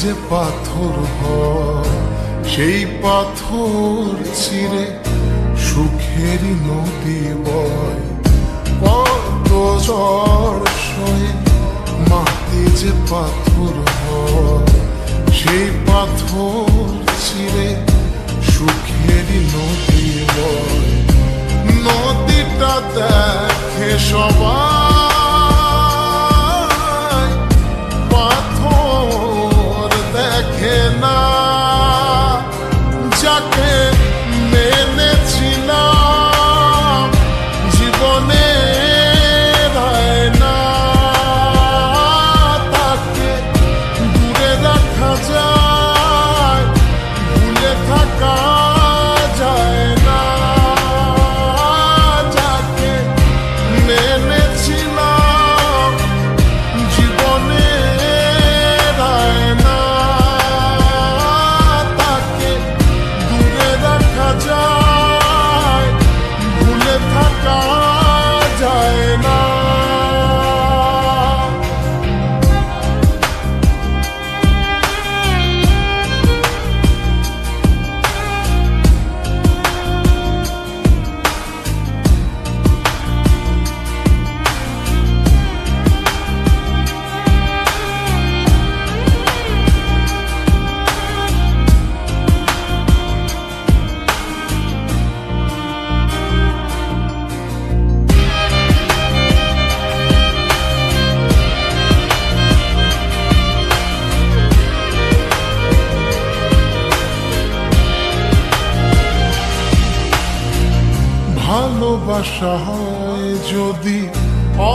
যে পাথর হয়, সেই পাথর চিরে সুখেরই নদী বয়। মাটি যে পাথর হয়, সেই পাথর চিরে সুখেরই নদী বয়। নদীটা দেখে সবাই দেখে ভালোবাসা হয় যদি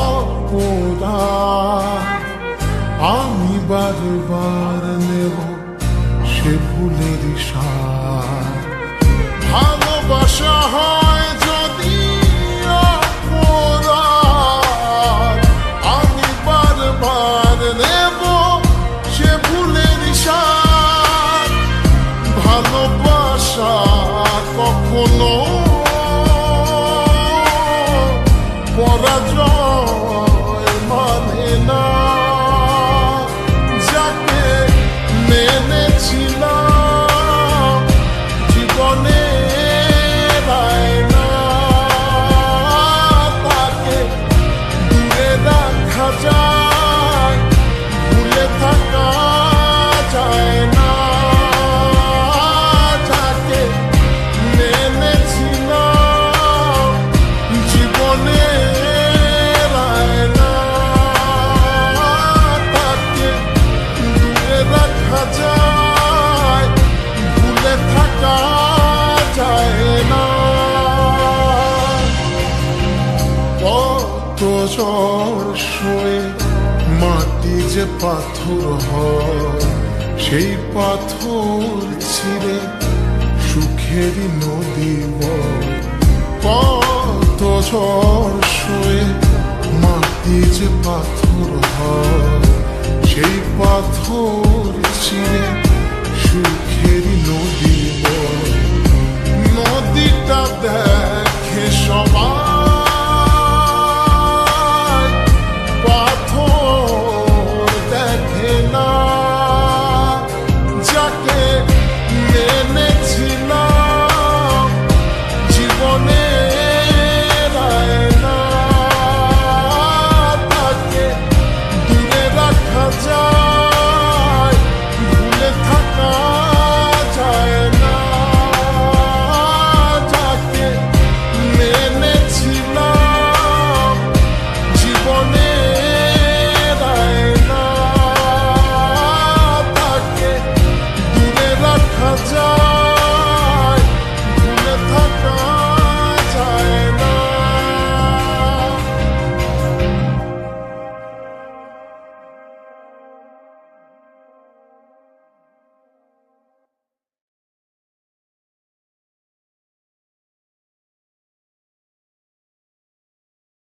অপরা আমি বারবার নেব সে ভুলের সার। ভালোবাসা হয় কত শুয়ে মাটি যে পাথর হয়, সেই পাথর ছিঁড়ে সুখেরই নদী কত ঝড় শুয়ে মাটি যে পাথর হয়